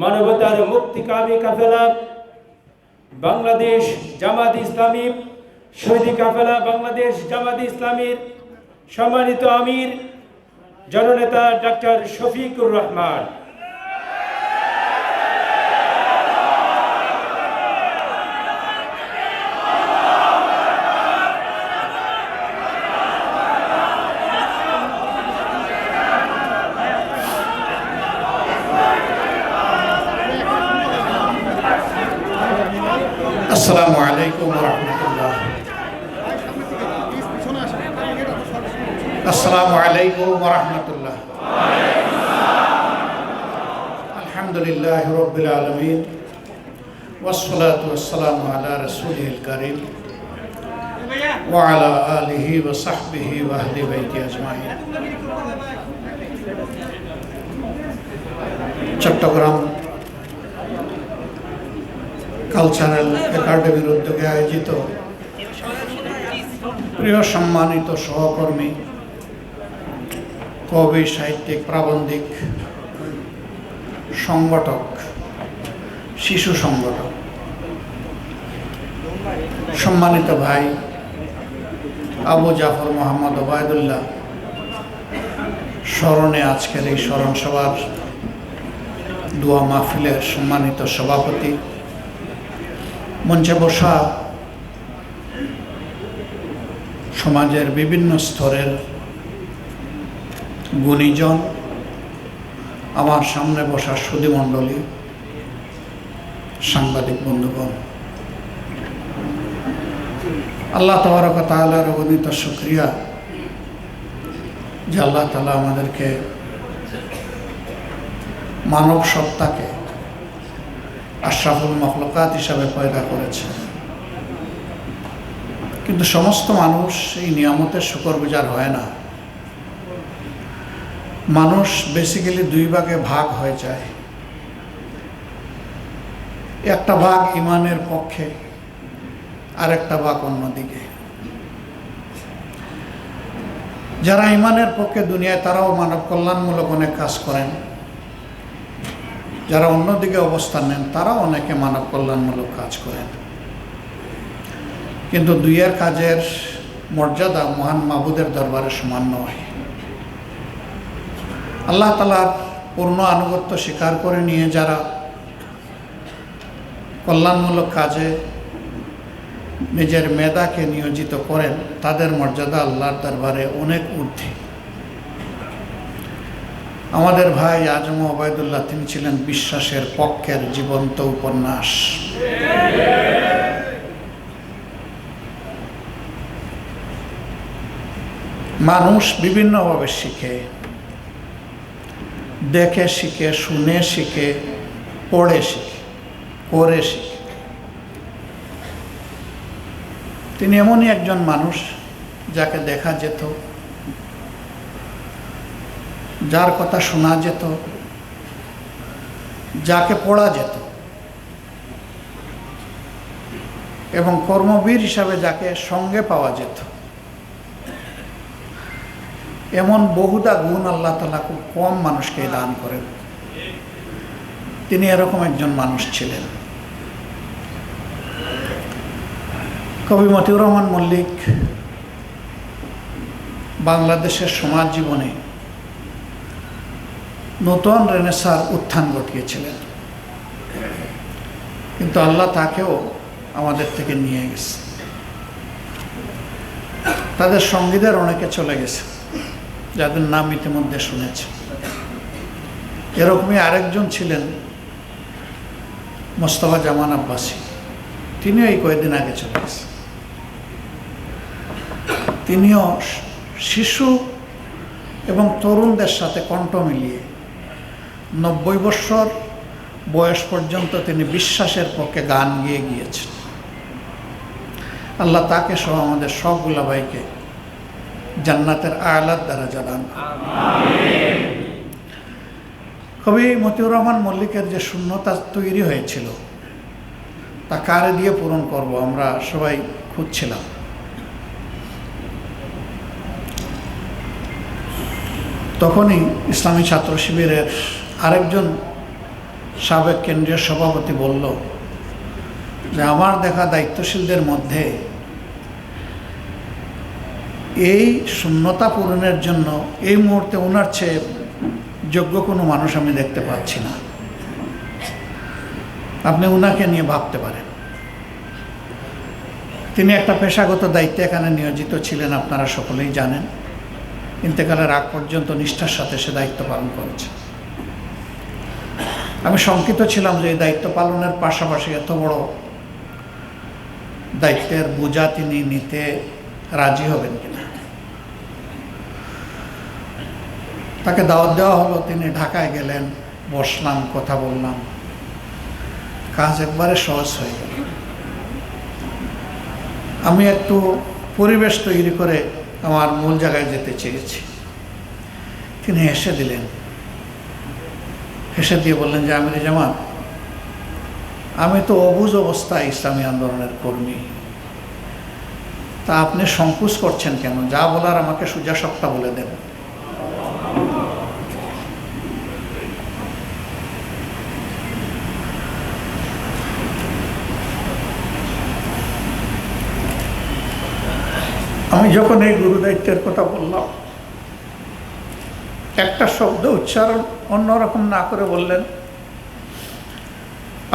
মানবতার মুক্তিকামী কাফেলা, বাংলাদেশ জামাত ইসলামী শহীদ কাফেলা, বাংলাদেশ জামাত ইসলামীর সম্মানিত আমির, জননেতা ডক্টর শফিকুর রহমান। আসসালামু আলাইকুম রহমতুল্লাহ আসসালামু আলাইকুম রহমতুল্লাহ আলহামদুলিল্লাহ রবিল আলমিন والصلاة والسلام على رسوله الكريم وعلى آله وصحبه وأهل بيته أجمعين চট্টগ্রাম কালচারাল একাডেমির উদ্যোগে আয়োজিত প্রিয় সম্মানিত সহকর্মী, কবি, সাহিত্যিক, প্রাবন্ধিক, সংগঠক, শিশু সংগঠক, সম্মানিত ভাই আবু জাফর মোহাম্মদ ওবায়দুল্লাহ, স্মরণে আজকের এই স্মরণ সভার দোয়া মাহফিলের সম্মানিত সভাপতি মঞ্চে বসা সমাজের বিভিন্ন স্তরের গুণীজন, আমার সামনে বসা সুদীমণ্ডলী সাংবাদিক বন্ধুগণ। আল্লাহ তবরক তালার অগণিত শুক্রিয়া যে আল্লাহ তালা আমাদেরকে মানব সত্তাকে আশরাফুল মখলকাত হিসাবে পয়দা করেছে। কিন্তু সমস্ত মানুষ এই নিয়ামতের শুকর বিচার হয় না। মানুষ বেসিক্যালি দুই ভাগে ভাগ হয়ে যায়। একটা ভাগ ইমানের পক্ষে আর একটা ভাগ অন্যদিকে। যারা ইমানের পক্ষে দুনিয়ায়, তারাও মানব কল্যাণমূলক অনেক কাজ করেন। যারা অন্যদিকে অবস্থান নেন তারা অনেকে মানব কল্যাণমূলক কাজ করেন। কিন্তু দুইয়ের কাজের মর্যাদা মহান মাহবুদের দরবারে সমান নয়। আল্লাহ তালার পূর্ণ আনুগত্য স্বীকার করে নিয়ে যারা কল্যাণমূলক কাজে নিজের মেধাকে নিয়োজিত করেন, তাদের মর্যাদা আল্লাহর দরবারে অনেক ঊর্ধ্বে। আমাদের ভাই আজম ওবায়দুল্লাহ, তিনি ছিলেন বিশ্বাসের পক্ষের জীবন্ত উপন্যাস। মানুষ বিভিন্নভাবে শিখে। দেখে শিখে, শুনে শিখে, পড়ে শিখে, করে শিখে। তিনি এমনই একজন মানুষ যাকে দেখা যেত যার কথা শোনা যেত, যাকে পড়া যেত, এবং কর্মবীর হিসাবে যাকে সঙ্গে পাওয়া যেত। এমন বহুদা গুণ আল্লাহ তালা খুব কম মানুষকে দান করেন। তিনি এরকম একজন মানুষ ছিলেন। কবি মতিউর রহমান মল্লিক বাংলাদেশের সমাজ জীবনে নতুন রেনেসার উত্থান ঘটিয়েছিলেন। কিন্তু আল্লাহ তাকেও আমাদের থেকে নিয়ে গেছে। তাদের সঙ্গীদের অনেকে চলে গেছে, যাদের নাম ইতিমধ্যে শুনেছে। এরকমই আরেকজন ছিলেন মোস্তফা জামান আব্বাসী। তিনিও এই কয়েকদিন আগে চলে গেছে। তিনিও শিশু এবং তরুণদের সাথে কণ্ঠ মিলিয়ে নব্বই বৎসর বয়স পর্যন্ত তিনি বিশ্বাসের পক্ষে গান গিয়ে গিয়েছেন। আল্লাহ তাকে সহ আমাদের সবগুলা ভাইকে জান্নাতের আয়ালাত দ্বারা জানান কবি মতিউর রহমান মল্লিকের যে শূন্যতা তৈরি হয়েছিল, তা কারে দিয়ে পূরণ করব আমরা সবাই খুঁজছিলাম। তখনই ইসলামী ছাত্র শিবিরের আরেকজন সাবেক কেন্দ্রীয় সভাপতি বলল যে আমার দেখা দায়িত্বশীলদের মধ্যে এই শূন্যতা পূরণের জন্য এই মুহূর্তে ওনার চেয়ে যোগ্য কোনো মানুষ আমি দেখতে পাচ্ছি না। আপনি ওনাকে নিয়ে ভাবতে পারেন। তিনি একটা পেশাগত দায়িত্বে এখানে নিয়োজিত ছিলেন, আপনারা সকলেই জানেন। ইন্তেকালের আগ পর্যন্ত নিষ্ঠার সাথে সে দায়িত্ব পালন করেছে আমি শঙ্কিত ছিলাম যে এই দায়িত্ব পালনের পাশাপাশি এত বড় দায়িত্বের বোঝা তিনি নিতে রাজি হবেন কিনা। তাকে দাওয়াত দেওয়া হলো, তিনি ঢাকায় গেলেন, বসলাম, কথা বললাম। কাজ একবারে সহজ হয়ে গেল। আমি একটু পরিবেশ তৈরি করে আমার মূল জায়গায় যেতে চেয়েছি। তিনি এসে দিলেন। হেসে দিয়ে বললেন যে আমির জামান আমি তো অবুজ অবস্থায় ইসলামী আন্দোলনের কর্মী। তা আপনি সংকোচ করছেন কেন? যা বলার আমাকে সোজা সপ্তাহ বলে দেন। আমি যখন এই গুরু দায়িত্বের কথা বললাম একটা শব্দ উচ্চারণ অন্যরকম না করে বললেন,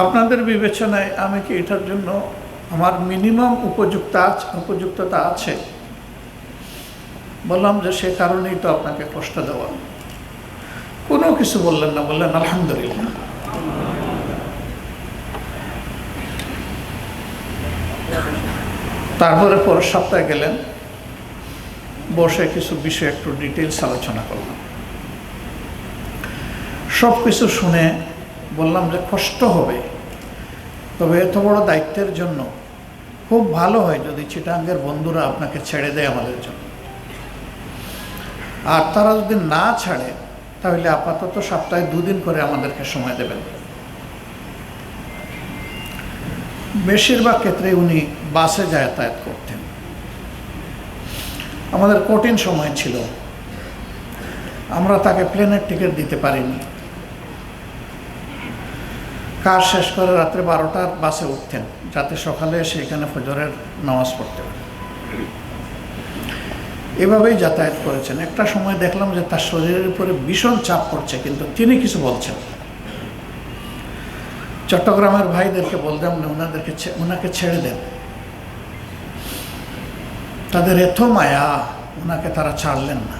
আপনাদের বিবেচনায় আমি কি এটার জন্য আমার মিনিমাম উপযুক্ত আছে উপযুক্ততা আছে? বললাম যে সে কারণেই তো আপনাকে কষ্ট দেওয়া। কোনো কিছু বললেন না, বললেন, আলহামদুলিল্লাহ। তারপরে পরের সপ্তাহে গেলেন, বসে কিছু বিষয় একটু ডিটেলস আলোচনা করলাম। সব কিছু শুনে বললাম যে কষ্ট হবে। তবে এত বড় দায়িত্বের জন্য খুব ভালো হয় যদি চিটাঙ্গের বন্ধুরা আপনাকে ছেড়ে দেয় আমাদের জন্য। আর তারা যদি না ছাড়ে, তাহলে আপাতত সপ্তাহে দুদিন করে আমাদেরকে সময় দেবেন। বেশিরভাগ ক্ষেত্রে উনি বাসে যাতায়াত করতেন। আমাদের কঠিন সময় ছিল। আমরা তাকে প্লেনের টিকিট দিতে পারিনি। কাজ শেষ করে রাত্রে বারোটার বাসে উঠতেন, যাতে সকালে এসে এখানে ফজরের নামাজ পড়তে পারে। এভাবেই যাতায়াত করেছেন। একটা সময় দেখলাম যে তার শরীরের উপরে ভীষণ চাপ পড়ছে, কিন্তু তিনি কিছু বলছেন চট্টগ্রামের ভাইদেরকে বলতাম না ওনাদেরকে ওনাকে ছেড়ে দেন। তাদের এত মায়া, ওনাকে তারা ছাড়লেন না।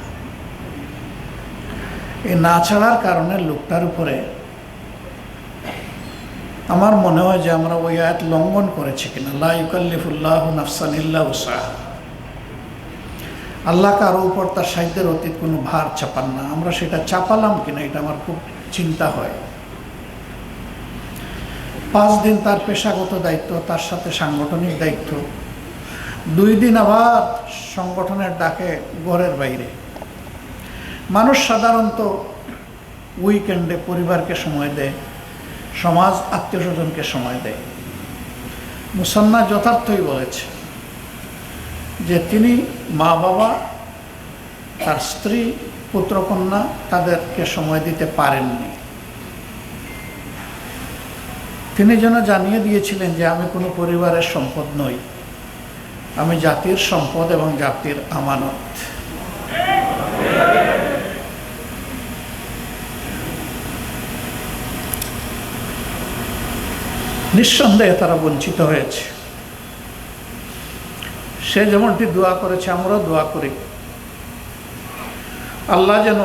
এই না ছাড়ার কারণে লোকটার উপরে আমার মনে হয় যে আমরা ওই আয়াত লঙ্ঘন করেছি কিনা। লা ইউকাল্লিফুল্লাহ নাফসান ইল্লা উসাহ আল্লাহ কারও উপর তার সাহিত্যের অতীত কোনো ভার চাপান না। আমরা সেটা চাপালাম কিনা এটা আমার খুব চিন্তা হয়। পাঁচ দিন তার পেশাগত দায়িত্ব, তার সাথে সাংগঠনিক দায়িত্ব। দুই দিন আবার সংগঠনের ডাকে ঘরের বাইরে। মানুষ সাধারণত উইকেন্ডে পরিবারকে সময় দেয়। সমাজ আত্মীয় স্বজনকে সময় দেয়। মুসন্না যথার্থই বলেছে যে তিনি মা বাবা, তার স্ত্রী পুত্রকন্যা তাদেরকে সময় দিতে পারেননি। তিনি যেন জানিয়ে দিয়েছিলেন যে আমি কোনো পরিবারের সম্পদ নই, আমি জাতির সম্পদ এবং জাতির আমানত। নিঃসন্দেহে তারা বঞ্চিত হয়েছে। সে যেমনটি দোয়া করেছে, আমরাও দোয়া করি। আল্লাহ যেন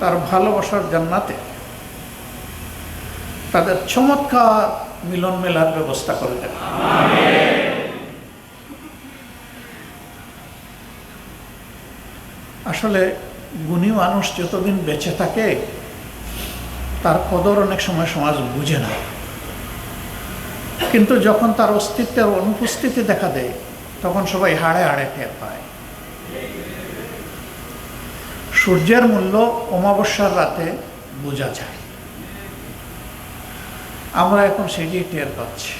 তার ভালোবাসার জান্নাতে তাদের চমৎকার মিলন মেলার ব্যবস্থা করে দেন। আসলে গুণী মানুষ যতদিন বেঁচে থাকে, তার কদর অনেক সময় সমাজ বুঝে না। কিন্তু যখন তার অস্তিত্বের অনুপস্থিতি দেখা দেয়, তখন সবাই হাড়ে হাড়ে টের পায়। সূর্যের মূল্য অমাবস্যার রাতে বোঝা যায়। আমরা এখন সেটি টের পাচ্ছি।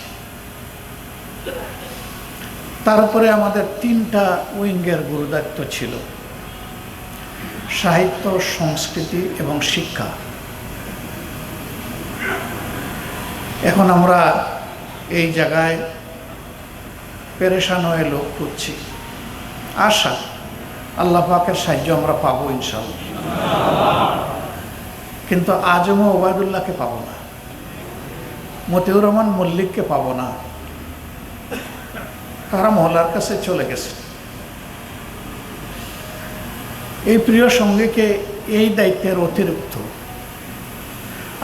তারপরে আমাদের তিনটা উইঙ্গের গুরুদায়িত্ব ছিল। সাহিত্য, সংস্কৃতি এবং শিক্ষা। এখন আমরা এই জায়গায় পেরেশান হয়ে লোক খুঁজছি। আশা, আল্লাহ পাকের সাহায্য আমরা পাবো ইনশাল্লাহ কিন্তু আজমও ওবায়দুল্লাহকে পাবো না। মতিউর রহমান মল্লিককে পাবো না। তারা মহল্লার কাছে চলে গেছে। এই প্রিয় সঙ্গীকে এই দায়িত্বের অতিরিক্ত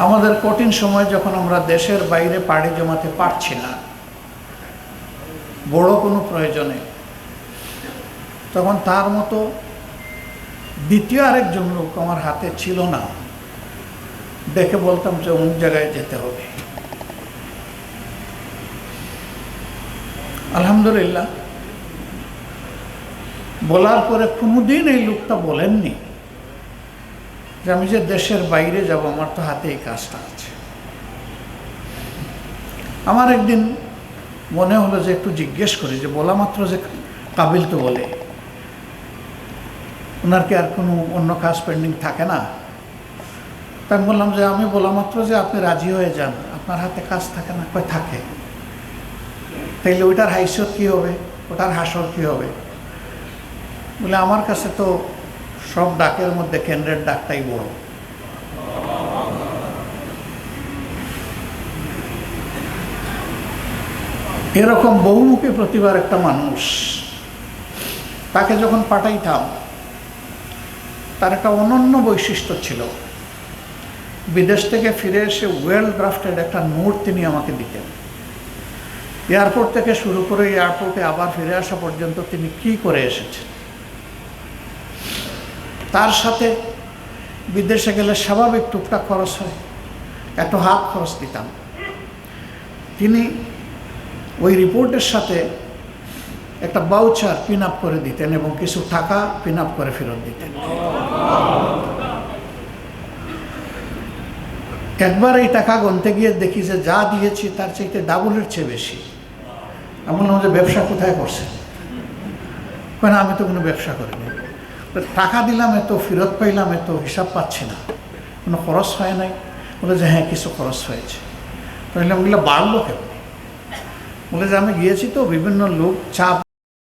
আমাদের কঠিন সময় যখন আমরা দেশের বাইরে পাড়ি জমাতে পারছি না, বড় কোনো প্রয়োজনে, তখন তার মতো দ্বিতীয় আরেকজন লোক আমার হাতে ছিল না। দেখে বলতাম যে অমুক জায়গায় যেতে হবে। আলহামদুলিল্লাহ, বলার পরে কোনোদিন এই লোকটা বলেননি। যে আমি যে দেশের বাইরে যাব, আমার তো হাতে এই কাজটা আছে। আমার একদিন মনে হলো যে একটু জিজ্ঞেস করি, যে বলা মাত্র যে কাবিল তো বলে। ওনার কি আর কোনো অন্য কাজ পেন্ডিং থাকে না? তা আমি বললাম যে, আমি বলা মাত্র যে আপনি রাজি হয়ে যান, আপনার হাতে কাজ থাকে না কয় থাকে? তাইলে ওইটার হাইসত কী হবে? ওটার হাসর কী হবে? বলে, আমার কাছে তো সব ডাকের মধ্যে কেন্দ্রের ডাকটাই বড়। এরকম বহুমুখী প্রতিভার একটা মানুষ, তাকে যখন পাঠাইতাম, তার একটা অনন্য বৈশিষ্ট্য ছিল। বিদেশ থেকে ফিরে এসে ওয়েল ড্রাফটেড একটা নোট তিনি আমাকে দিতেন। এয়ারপোর্ট থেকে শুরু করে এয়ারপোর্টে আবার ফিরে আসা পর্যন্ত তিনি কি করে এসেছেন? তার সাথে বিদেশে গেলে স্বাভাবিক টুকটাক খরচ হয়। এত হাত খরচ দিতাম। তিনি ওই রিপোর্টের সাথে একটা বাউচার পিন আপ করে দিতেন এবং কিছু টাকা পিন আপ করে ফেরত দিতেন। একবার এই টাকা গনতে গিয়ে দেখি যে যা দিয়েছি তার চাইতে ডাবলের চেয়ে বেশি। বললাম যে ব্যবসা কোথায় করছেন কেন আমি তো কোনো ব্যবসা করিনি? টাকা দিলাম, এত ফেরত পাইলাম, এত হিসাব পাচ্ছি না। কোনো খরচ হয় নাই। বলে যে হ্যাঁ কিছু খরচ হয়েছে। তাহলে ওগুলো বাড়লো কেন বলে যে, আমি গিয়েছি তো, বিভিন্ন লোক চাপ